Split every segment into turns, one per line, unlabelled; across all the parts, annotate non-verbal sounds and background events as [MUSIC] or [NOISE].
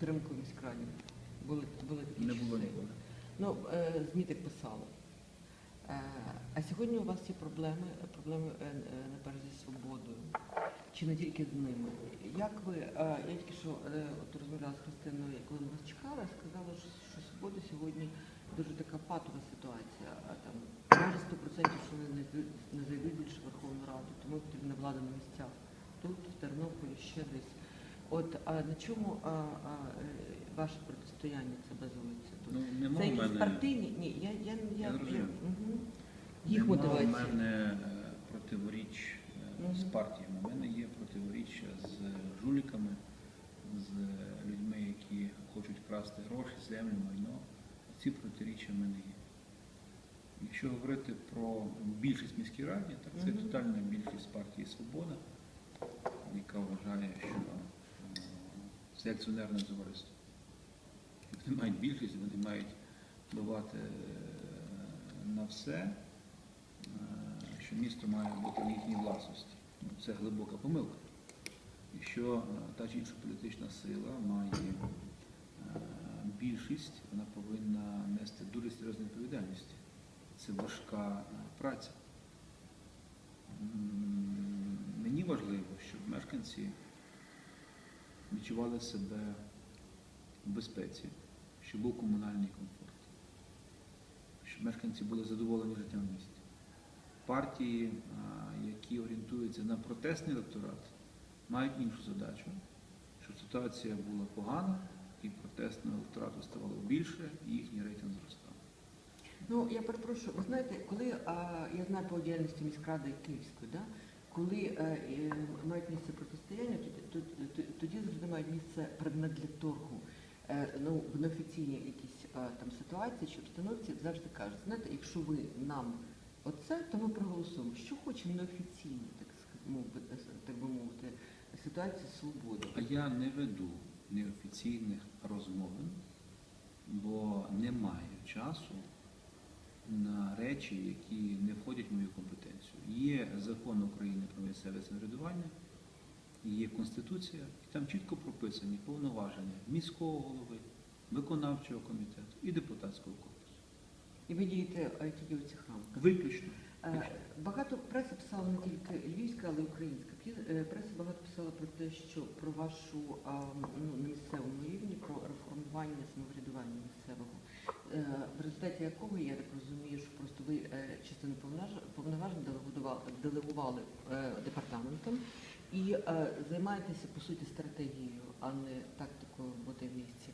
підтримку міськраді? Були, були такі
Не було ніколи.
Ну, е, ЗМІ так писали. Е, а сьогодні у вас є проблеми, проблеми е, наперед зі свободою. Чи не тільки з ними? Як ви, я тільки що от розмовляла з Христиною, коли ми вас чекали, сказала, що, що свобода сьогодні дуже така патова ситуація. А там майже 100% що вони не, зай- не зайдуть більше Верховну Раду, тому потрібна влада на місцях. Тут, в Тернополі, ще десь. От а на чому а, а, е, ваше протистояння це базується тут?
Ну,
Це
нема в
якісь
мене,
партійні? Ні, я, я, я,
Я зрозумів.
мгм. Їх
нема в
мотивація.
мене е, противоріч е, з
Мгм.
партіями. У мене є противоріччя з жуліками, з людьми, які хочуть красти гроші, землю, майно. Ці протиріччя в мене є. Якщо говорити про більшість в міській раді, так це
Мгм.
тотальна більшість партії Свобода, яка вважає, що це акціонерне товариство. Вони мають більшість, вони мають впливати е, на все, е, що місто має бути в їхній власності. Ну, Це глибока помилка. Якщо е, та чи інша політична сила має більшість, вона повинна нести дуже серйозну відповідальність. Це важка праця. Мені важливо, щоб мешканці відчували себе в безпеці, щоб був комунальний комфорт, щоб мешканці були задоволені життям в місті. Партії, які орієнтуються на протестний електорат, мають іншу задачу, щоб ситуація була погана і протестного електорату ставало більше, і їхній рейтинг зростав.
Ну, я перепрошую, ви знаєте, коли а, я знаю по діяльності міськради Київської, да? Коли е, е, мають місце протистояння, тоді, завжди мають місце предмет для торгу. Е, ну, в неофіційній якісь там ситуації чи обстановці завжди кажуть, знаєте, якщо ви нам оце, то ми проголосуємо. Що хоче неофіційно, так мовити, так би мовити, ситуація свободи.
А я не веду неофіційних розмовин, бо не маю часу на речі, які не входять в мою компетенцію. Є закон України про місцеве самоврядування, є Конституція, і там чітко прописані повноваження міського голови, виконавчого комітету і депутатського корпусу.
І ви дієте тільки у цих рамках.
Виключно.
Е, Багато преси писала не тільки львівська, але й українська. Е, Преса багато писала про те, що про вашу ну, місцевому рівні, про реформування самоврядування місцевого, в результаті якого я так розумію, що просто ви е, частину повноважень делегували, е, департаментом і е, займаєтеся по суті стратегією, а не тактикою роботи в місті.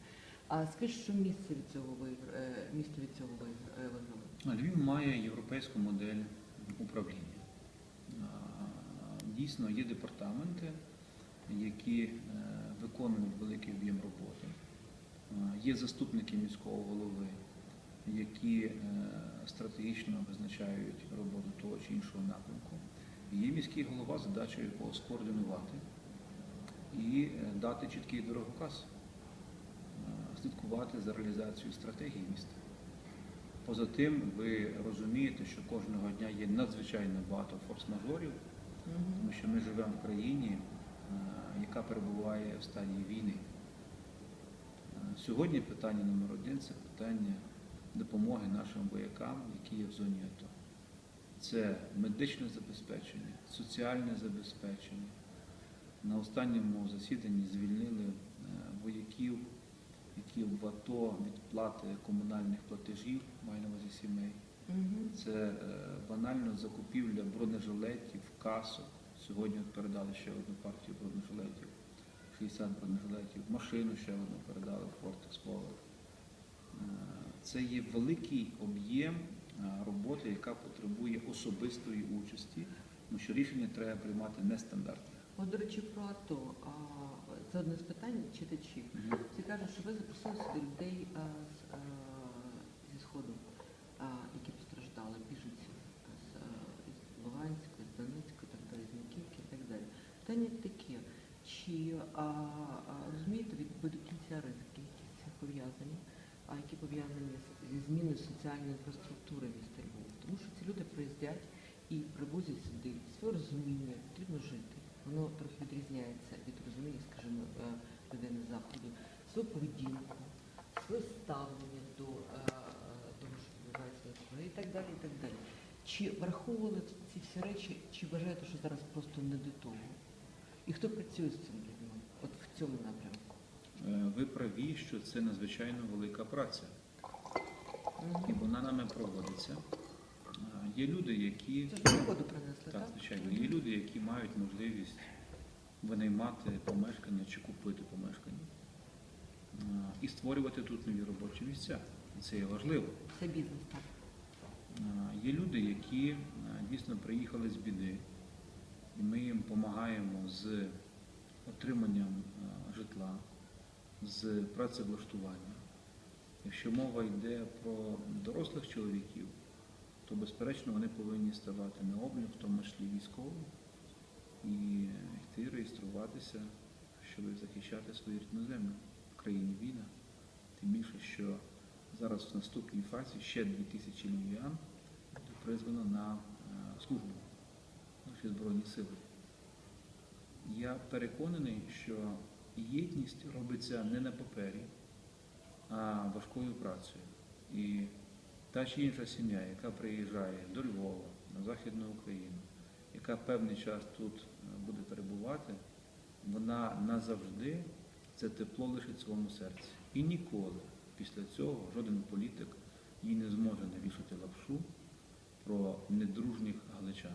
А скажіть, що місце від цього е, місто від цього вигр- е,
Львів має європейську модель управління. Дійсно, є департаменти, які е, виконують великий об'єм роботи. А, Є заступники міського голови, які е, стратегічно визначають роботу того чи іншого напрямку. Є міський голова, задача якого скоординувати і е, дати чіткий дороговказ, е, слідкувати за реалізацією стратегії міста. Поза тим, ви розумієте, що кожного дня є надзвичайно багато форс-мажорів, тому що ми живемо в країні, е, яка перебуває в стані війни. Сьогодні питання номер один це питання допомоги нашим воякам, які є в зоні АТО. Це медичне забезпечення, соціальне забезпечення. На останньому засіданні звільнили е, вояків, які в АТО від плати комунальних платежів, маю на увазі сімей. Це е, банально закупівля бронежилетів, касок. Сьогодні передали ще одну партію бронежилетів, 60 бронежилетів, машину ще одну передали в Форт Експлорер. Е, Це є великий об'єм е, роботи, яка потребує особистої участі, тому що рішення треба приймати нестандартне.
От, до речі, про АТО. Це одне з питань читачів. Всі кажуть, що ви запросили сюди людей а, з, а, зі Сходу, а, які постраждали, біженців з, Луганська, з Донецька, так далі, з Маківки і так далі. Питання таке, чи розумієте ви, до кінця ризики, які з цим пов'язані, а які пов'язані зі зміною соціальної інфраструктури міста Львова? Тому що ці люди приїздять і привозять сюди своє розуміння, потрібно жити. Воно трохи відрізняється від розуміння, скажімо, е, людини заходу свою поведінку, своє ставлення до е, того, що відбувається і так далі, і так далі. Чи враховували ці всі речі, чи вважаєте, що зараз просто не до того? І хто працює з цими людьми? От в цьому напрямку?
Е, Ви праві, що це надзвичайно велика праця, і вона нами проводиться. Е, Є люди, які
Це принесли, так?
так, звичайно, є люди, які мають можливість винаймати помешкання чи купити помешкання е, і створювати тут нові робочі місця. Це є важливо.
Це бізнес, так.
Є люди, які дійсно приїхали з біди, і ми їм допомагаємо з отриманням е, житла, з працевлаштуванням. Якщо мова йде про дорослих чоловіків, то безперечно вони повинні ставати на облік, в тому числі військовим, і йти реєструватися, щоб захищати свою рідну землю в країні війна. Тим більше, що зараз в наступній фазі ще 2000 львів'ян призвано на е, службу наші Збройні Сили. Я переконаний, що єдність робиться не на папері, а важкою працею. І та чи інша сім'я, яка приїжджає до Львова, на Західну Україну, яка певний час тут е, буде перебувати, вона назавжди це тепло лишить в своєму серці. І ніколи після цього жоден політик їй не зможе навішати лапшу про недружніх галичан.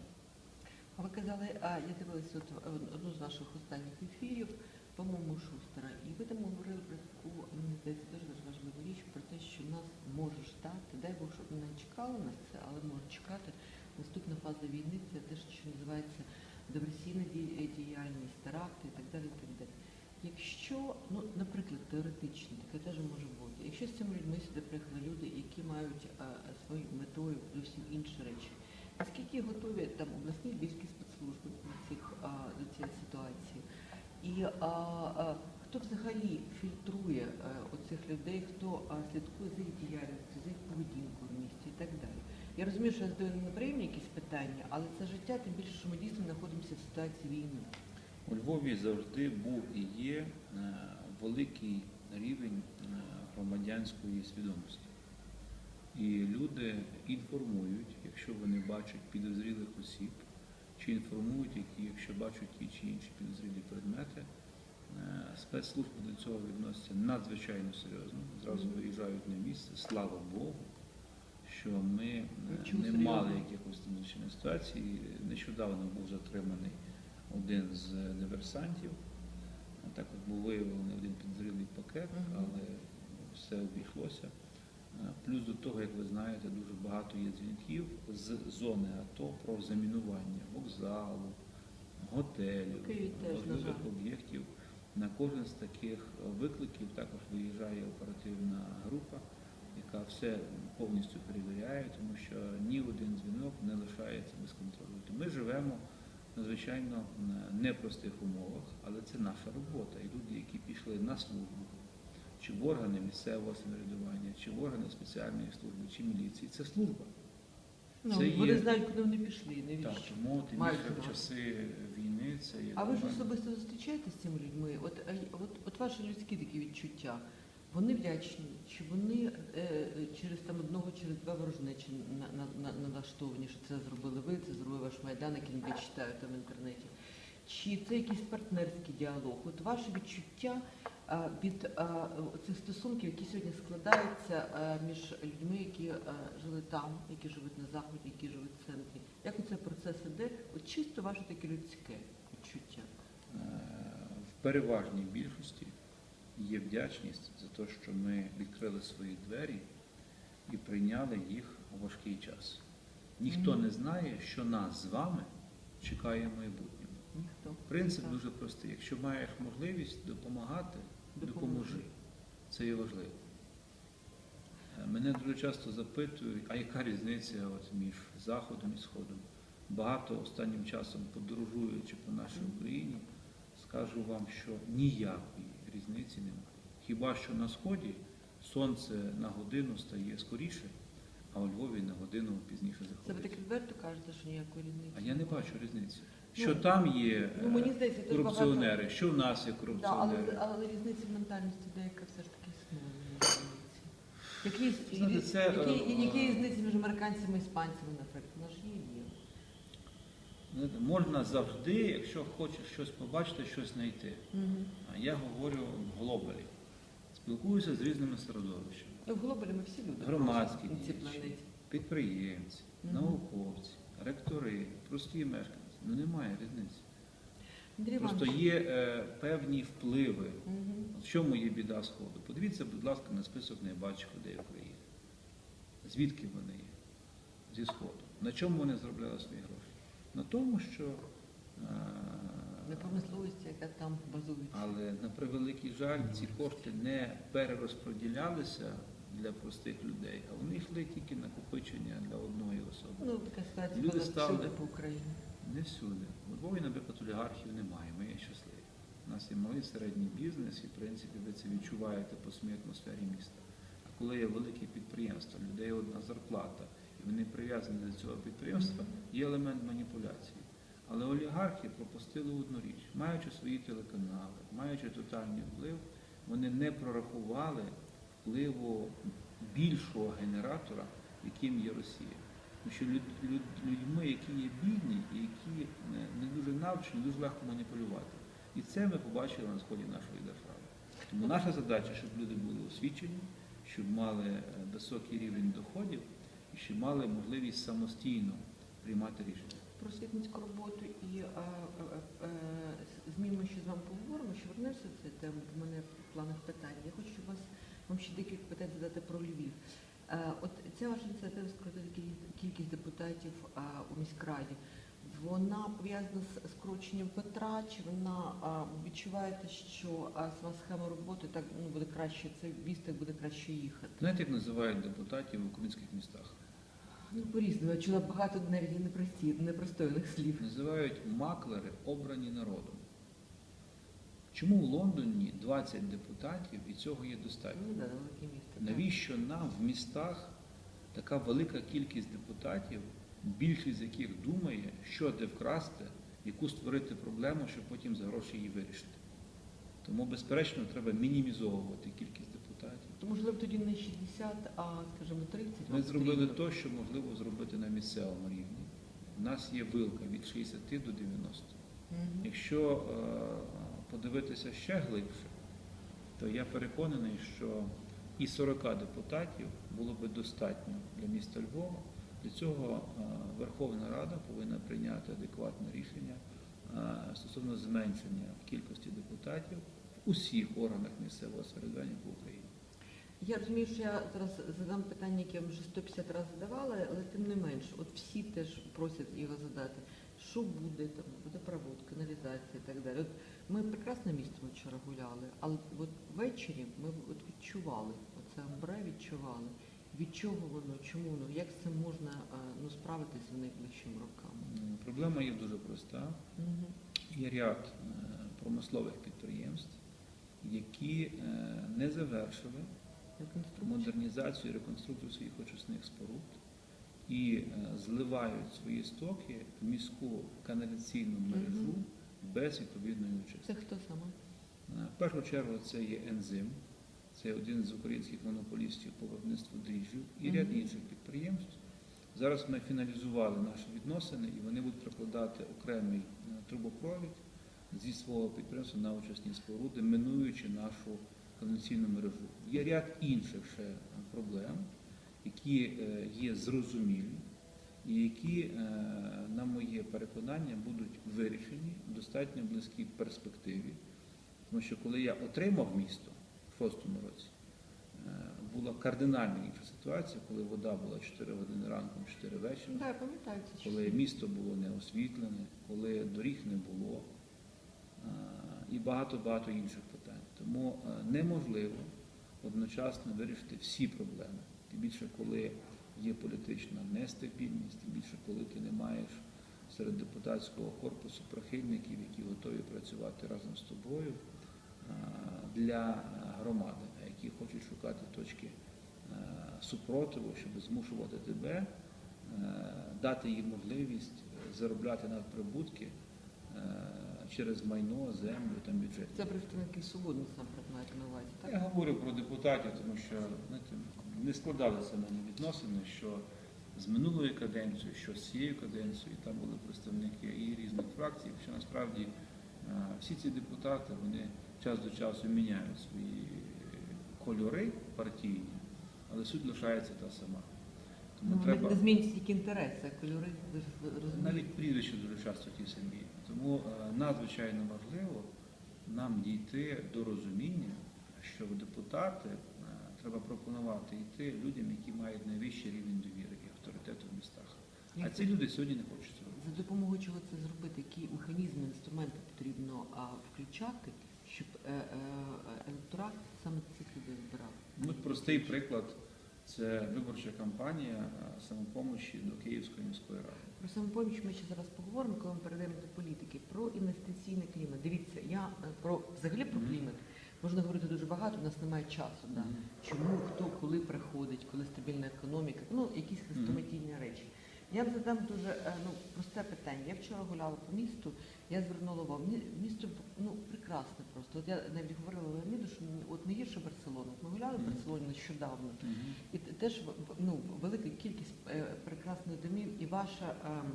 А ви казали, а я дивилася е, одну з наших останніх ефірів, по-моєму, Шустера, і ви там говорили про таку, мені здається, дуже важливу річ, про те, що нас може ждати, дай Бог, щоб не чекало нас це, але може чекати наступна фаза війни, це те, що називається диверсійна е, діяльність, теракти і так далі. і так далі. Якщо, ну, наприклад, теоретично, таке теж може бути, якщо з цими людьми сюди приїхали люди, які мають е, своєю метою зовсім інші речі, Наскільки готові там обласні львівські спецслужби до цих до цієї ситуації? І а, а, хто взагалі фільтрує оцих людей, хто слідкує за їх діяльністю, за їх поведінкою в місті і так далі? Я розумію, що я задаю неприємні якісь питання, але це життя, тим більше, що ми дійсно знаходимося в ситуації війни.
У Львові завжди був і є е, великий рівень е, громадянської свідомості. І люди інформують, якщо вони бачать підозрілих осіб, чи інформують, які, якщо бачать ті чи інші підозрілі предмети. Е, Спецслужби до цього відносяться надзвичайно серйозно. Зразу виїжджають на місце. Слава Богу, що ми е,
Нічого
не мали якихось надзвичайних ситуацій. Нещодавно був затриманий один з диверсантів. Так от був виявлений один підозрілий пакет, але все обійшлося. Е, Плюс до того, як ви знаєте, дуже багато є дзвінків з зони АТО про замінування вокзалу,
на
важливих об'єктів. На кожен з таких викликів також виїжджає оперативна група, яка все повністю перевіряє, тому що ні один дзвінок не лишається без контролю. Ми живемо надзвичайно в непростих умовах, але це наша робота. І люди, які пішли на службу, чи в органи місцевого самоврядування, чи в органи спеціальної служби, чи міліції, це служба.
Ну,
Це
вони
є-
знають, куди вони пішли,
Так,
навіщо.
тому тим більше в часи війни це є
А ви ж особисто зустрічаєтесь з цими людьми? От, от, от ваші людські такі відчуття. Вони вдячні, чи вони е, через там одного, через два ворожнечі на, на, на, налаштовані, що це зробили ви, це зробив ваш майдан, який я читаю там в інтернеті. Чи це якийсь партнерський діалог? От ваше відчуття від цих стосунків, які сьогодні складаються між людьми, які жили там, які живуть на заході, які живуть в центрі. Як оцей процес іде? От чисто ваше таке людське відчуття.
Е, в переважній більшості є вдячність за те, що ми відкрили свої двері і прийняли їх у важкий час. Ніхто не знає, що нас з вами чекає в майбутньому.
Ніхто.
Принцип
Так.
дуже простий. Якщо маєш можливість допомагати,
Допоможи.
Це є важливо. Е, Мене дуже часто запитують, а яка різниця от між Заходом і Сходом? Багато останнім часом подорожуючи по нашій Україні, скажу вам, що ніякої різниці немає. Хіба що на Сході сонце на годину стає скоріше, а у Львові на годину пізніше
Це ви
заходить.
так відверто кажете, що ніякої різниці.
А я не бачу різниці. Що
Ну,
там є
ну,
е,
мені здається,
корупціонери, що в нас є
Да,
корупціонери.
але, але різниця в ментальності деяка все ж таки існує. мені. Які,
це,
які,
е,
які різниці між американцями і іспанцями, наприклад? Вона ж є, є.
Можна завжди, якщо хочеш щось побачити, щось знайти.
Угу.
Я говорю в глобалі. Спілкуюся з різними середовищами.
Ну, в глобалі ми всі люди
Громадські діячі. Підприємці,
Мгм.
науковці, ректори, прості мешканці. Ну немає різниці.
Андрій
Просто є е, певні впливи. От В чому є біда Сходу? Подивіться, будь ласка, на список найбагатших людей України. Звідки вони є? Зі Сходу. На чому вони заробляли свої гроші? На тому, що. е,
на промисловості, яка там базується.
Але на превеликий жаль, ці кошти не перерозподілялися для простих людей, а вони йшли тільки накопичення для одної особи.
Ну, така ситуація
Люди стали-
по Україні.
Не всюди. У Львові, наприклад, олігархів немає, ми є щасливі. У нас є малий середній бізнес, і в принципі ви це відчуваєте по самій атмосфері міста. А коли є велике підприємство, людей одна зарплата, і вони прив'язані до цього підприємства, є елемент маніпуляції. Але олігархи пропустили одну річ, маючи свої телеканали, маючи тотальний вплив, вони не прорахували впливу більшого генератора, яким є Росія. Що люд, люд, людьми, які є бідні і які не, не дуже навчені, дуже легко маніпулювати. І це ми побачили на сході нашої держави. Тому наша задача, щоб люди були освічені, щоб мали е, високий рівень доходів і щоб мали можливість самостійно приймати рішення.
Про світницьку роботу і е, е, е, змін ми ще з вами поговоримо, ще вернемося до цієї теми, в мене в планах питання. Я хочу вас, вам ще декілька питань задати про Львів. Е, От ця ваша ініціатива скоротити кількість депутатів е, у міськраді. Вона пов'язана з скороченням Петра, чи вона е, відчуваєте, що сама схема роботи так ну, буде краще, це вістик буде краще їхати?
Знаєте, як називають депутатів в українських містах?
Ну, по-різному, я чула багато навіть і слів.
Називають маклери, обрані народом. Чому в Лондоні 20 депутатів і цього є достатньо?
Ну.
Навіщо нам в містах така велика кількість депутатів, більшість з яких думає, що де вкрасти, яку створити проблему, щоб потім за гроші її вирішити? Тому, безперечно, треба мінімізовувати кількість депутатів.
То, можливо, тоді не 60, а, скажімо, 30.
Ми зробили те, що можливо зробити на місцевому рівні. У нас є вилка від 60 до 90.
Мгм.
Якщо е, подивитися ще глибше, то я переконаний, що і 40 депутатів було би достатньо для міста Львова. Для цього е, Верховна Рада повинна прийняти адекватне рішення е, стосовно зменшення кількості депутатів в усіх органах місцевого самоврядування по Україні.
Я розумію, що я зараз задам питання, яке я вже 150 разів задавала, але тим не менш, от всі теж просять його задати. Що буде там, буде провод, каналізація і так далі. От ми прекрасне місто вчора гуляли, але от ввечері ми от відчували, оце амбре відчували. Від чого воно, чому воно, як з цим можна е, ну, справитися в найближчими роками?
Проблема є дуже проста.
Угу.
Є ряд е, промислових підприємств, які е, не завершили модернізацію і реконструкцію своїх очисних споруд і е, зливають свої стоки в міську каналізаційну мережу без відповідної очистки.
Це хто саме?
Е, В першу чергу це є ензим, це один з українських монополістів по виробництву дріжджів і ряд інших підприємств. Зараз ми фіналізували наші відносини і вони будуть прокладати окремий е, трубопровід зі свого підприємства на очисні споруди, минуючи нашу каналізаційну мережу. Є ряд інших ще проблем, які е, є зрозумілі і які, е, на моє переконання, будуть вирішені в достатньо близькій перспективі. Тому що коли я отримав місто в шостому році, е, була кардинально інша ситуація, коли вода була 4 години ранком, 4 вечора,
пам'ятаю
коли місто було не освітлене, коли доріг не було і багато-багато інших питань. Тому неможливо одночасно вирішити всі проблеми. Тим більше, коли є політична нестабільність, тим більше, коли ти не маєш серед депутатського корпусу прихильників, які готові працювати разом з тобою для громади, які хочуть шукати точки супротиву, щоб змушувати тебе, дати їм можливість е, заробляти надприбутки через майно, землю та бюджет.
Це представники свободи насамперед маєте на увазі,
Я говорю про депутатів, тому що знаєте, не складалися в мене відносини, що з минулої каденції, що з цією каденцією, там були представники і різних фракцій, що насправді всі ці депутати вони час до часу міняють свої кольори партійні, але суть лишається та сама. Тому
Ну,
треба
Не змінюються тільки інтереси, а кольори, ви розумієте.
навіть прізвища дуже часто ті самі. Тому е, надзвичайно важливо нам дійти до розуміння, що в депутати е, треба пропонувати йти людям, які мають найвищий рівень довіри і авторитету в містах. А ці люди сьогодні не хочуть цього.
За допомогою чого це зробити? Які механізми, інструменти потрібно включати, щоб е, електорат саме цих людей збирав?
Ну, простий приклад це виборча кампанія самопомочі до Київської міської ради.
Про самопоміч ми ще зараз поговоримо, коли ми перейдемо до політики. Про інвестиційний клімат. Дивіться, я е, про взагалі про клімат можна говорити дуже багато, у нас немає часу. Да? Чому, хто, коли приходить, коли стабільна економіка, ну якісь хрестоматійні речі. Я задам дуже е, ну, просте питання. Я вчора гуляла по місту, я звернула увагу. Місто ну, прекрасне просто. От я навіть говорила Леоніду, що от не гірше Барселона. Ми гуляли в Барселоні нещодавно. І теж ну, велика кількість е, прекрасних домів, і ваша ем,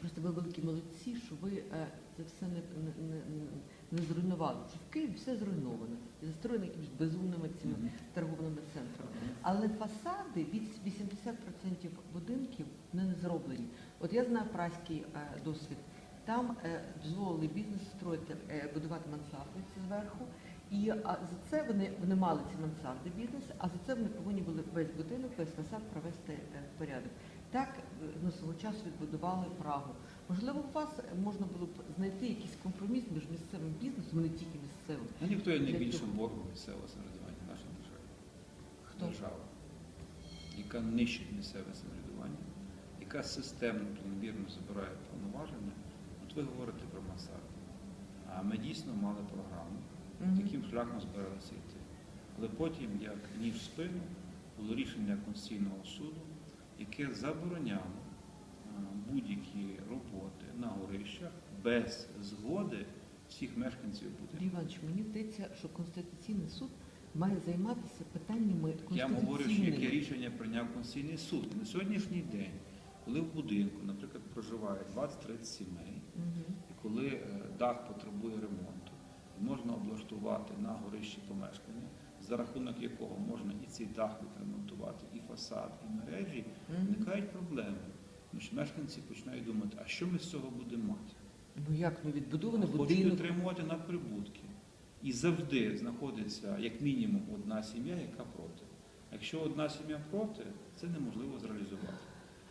просто ви великі молодці, що ви е, це все не, не, не, не зруйнували. Що в Києві все зруйновано і застроєно якимись безумними цими торговими центрами. Але фасади від 80% будинків не зроблені. От я знаю праський е, досвід. Там е, дозволили бізнес строїти, будувати мансарди зверху. І а, за це вони, вони мали ці мансарди бізнес, а за це вони повинні були весь будинок, весь фасад провести в порядок. Так е, ну, свого часу відбудували Прагу. Можливо, у вас можна було б знайти якийсь компроміс між місцевим бізнесом, не тільки місцевим.
Ну, ніхто є найбільшим боргом місцевого самоврядування в нашій державі.
Хто?
Держава, яка нищить місцеве самоврядування, яка системно планомірно забирає повноваження. От ви говорите про мансарди. А ми дійсно мали програму, яким шляхом збиралися йти. Але потім, як ніж в спину, було рішення Конституційного суду, яке забороняло будь-які роботи на горищах без згоди всіх мешканців будинку.
Іванович, мені здається, що Конституційний суд має займатися питаннями
Я говорю, що яке рішення прийняв Конституційний суд. На сьогоднішній день, коли в будинку, наприклад, проживає 20-30 сімей, і коли е, дах потребує ремонту, можна облаштувати на горищі помешкання, за рахунок якого можна і цей дах відремонтувати, і фасад, і мережі. Виникають проблеми. Тому що мешканці починають думати, а що ми з цього будемо мати?
Ну як ну відбудований
Хочуть
будинок.
отримувати надприбутки. І завжди знаходиться як мінімум одна сім'я, яка проти. Якщо одна сім'я проти, це неможливо зреалізувати.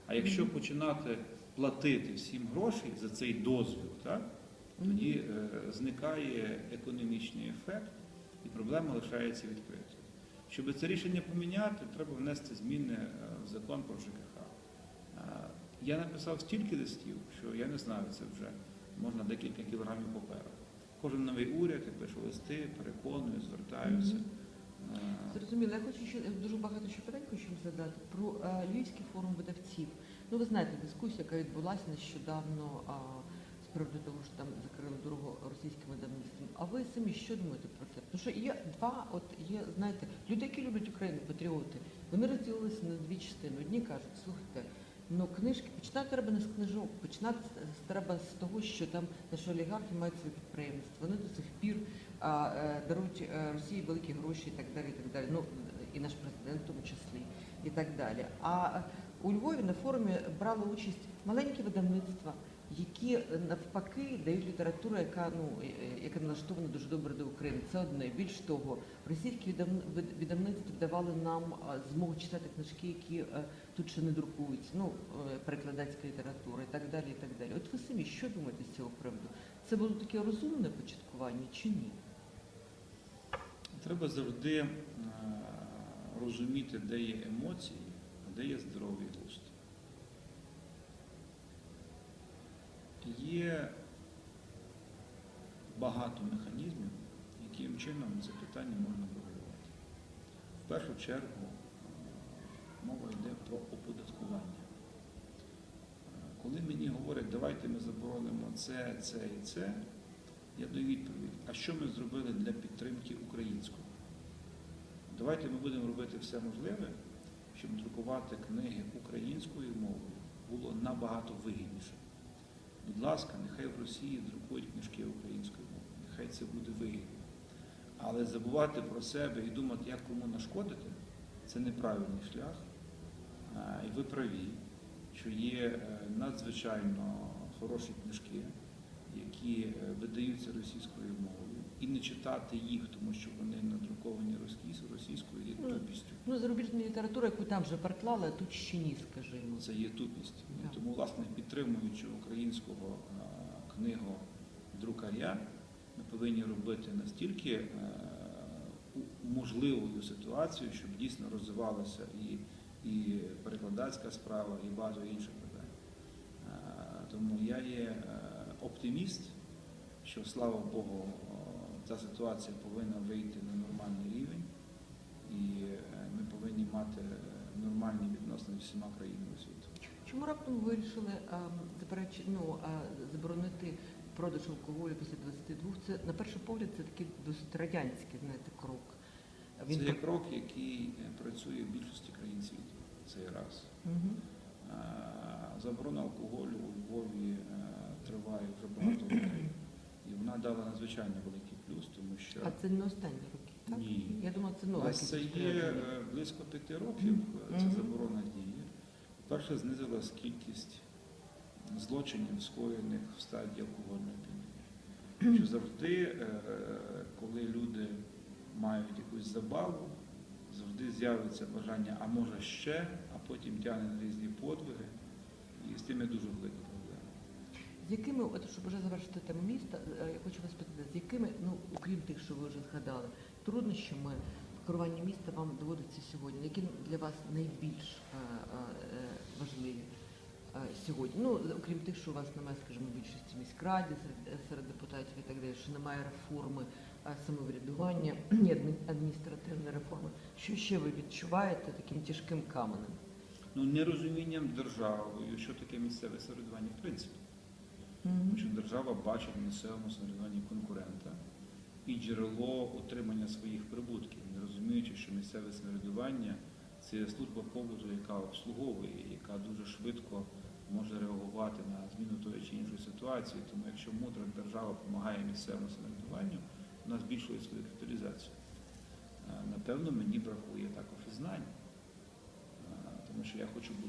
А якщо починати платити всім гроші за цей дозвіл, так, тоді е, зникає економічний ефект і проблема лишається відкритою. Щоб це рішення поміняти, треба внести зміни е, в закон про ЖКХ. Е, Я написав стільки листів, що я не знаю, це вже можна декілька кілограмів паперу. Кожен новий уряд я пишу листи, переконую, звертаюся. Е,
Зрозуміло, я хочу ще дуже багато ще питань хочу задати про е, Львівський форум видавців. Ну ви знаєте дискусія, яка відбулася нещодавно а, з приводу того, що там закрили дорогу російським видавництвам. А ви самі що думаєте про це? Тому що є два, от є, знаєте, люди, які люблять Україну, патріоти, вони розділилися на дві частини. Одні кажуть, слухайте. Ну, книжки починати треба не з книжок, починати треба з того, що там наші олігархи мають свої підприємства. Вони до сих пір а, а, дарують е, Росії великі гроші і так далі. І так далі. Ну і наш президент в тому числі, і так далі. А е, у Львові на форумі брали участь маленькі видавництва, які е, навпаки дають літературу, яка ну е, е, яка налаштована дуже добре до України. Це одне. Більш того, російські видавни- видавництва давали нам змогу читати книжки, які тут ще не друкуються. Ну перекладацька література і так далі. І так далі. От ви самі що думаєте з цього приводу? Це було таке розумне початкування чи ні?
Треба завжди розуміти, де є емоції, а де є здоровий Є багато механізмів, яким чином це питання можна врегулювати. В першу чергу е, мова йде про оподаткування. Е, коли мені говорять, давайте ми заборонимо це, це і це, я даю відповідь, а що ми зробили для підтримки українського? Давайте ми будемо робити все можливе, щоб друкувати книги українською мовою було набагато вигідніше. Будь ласка, нехай в Росії друкують книжки українською мовою, нехай це буде вигідно. Але забувати про себе і думати, як кому нашкодити, це неправильний шлях. І ви праві, що є е, надзвичайно хороші книжки, які е, видаються російською мовою, і не читати їх, тому що вони надруковані російсь- російською, є
Ну,
тупістю.
Ну, зарубіжна література, яку там вже переклали, а тут ще ні, скажімо.
Це є тупість.
Так.
Тому, власне, підтримуючи українського е, книгодрукаря, ми повинні робити настільки е, можливою ситуацію, щоб дійсно розвивалася і, і перекладацька справа, і багато інших питань. Е, Тому я є е, оптиміст, що слава Богу, ця ситуація повинна вийти на нормальний рівень, і е, ми повинні мати е, нормальні відносини з всіма країнами світу.
Чому раптом ви вирішили запереч... ну, заборонити продаж алкоголю після 22? Це на перший погляд це такий досить радянський, знаєте, крок.
Це є крок, який е, працює в більшості країн світу. Цей раз. Е, Заборона алкоголю у Львові е, триває вже багато років. І вона дала надзвичайно великий плюс, тому що
А це не останні роки, так?
Ні.
Я думала, це
у
нове.
нас це є е, близько п'яти років, е, ця заборона діє. Перше, знизилась кількість злочинів, скоєних в стадії алкогольної опіни. Що завжди, е, коли люди мають якусь забаву, завжди з'явиться бажання, а може ще, а потім тягне на різні подвиги. І з тим є дуже.
З якими, от щоб вже завершити тему міста, е, я хочу вас питати, з якими, ну окрім тих, що ви вже згадали, труднощами в керуванні міста вам доводиться сьогодні? Які для вас найбільш е, е, важливі е, сьогодні? Ну, окрім тих, що у вас немає, скажімо, більшості міськраді серед, серед депутатів і так далі, що немає реформи е, самоврядування, [CLEARS THROAT] ні адмі- адміністративної реформи. Що ще ви відчуваєте таким тяжким каменем?
Ну, нерозумінням державою, що таке місцеве самоврядування в принципі. Тому що держава бачить в місцевому самоврядуванні конкурента і джерело отримання своїх прибутків, не розуміючи, що місцеве самоврядування це служба побуту, яка обслуговує, яка дуже швидко може реагувати на зміну тої чи іншої ситуації. Тому якщо мудра держава допомагає місцевому самоврядуванню, вона збільшує свою капіталізацію. Е, Напевно, мені бракує також і знань, Е, тому що я хочу бути.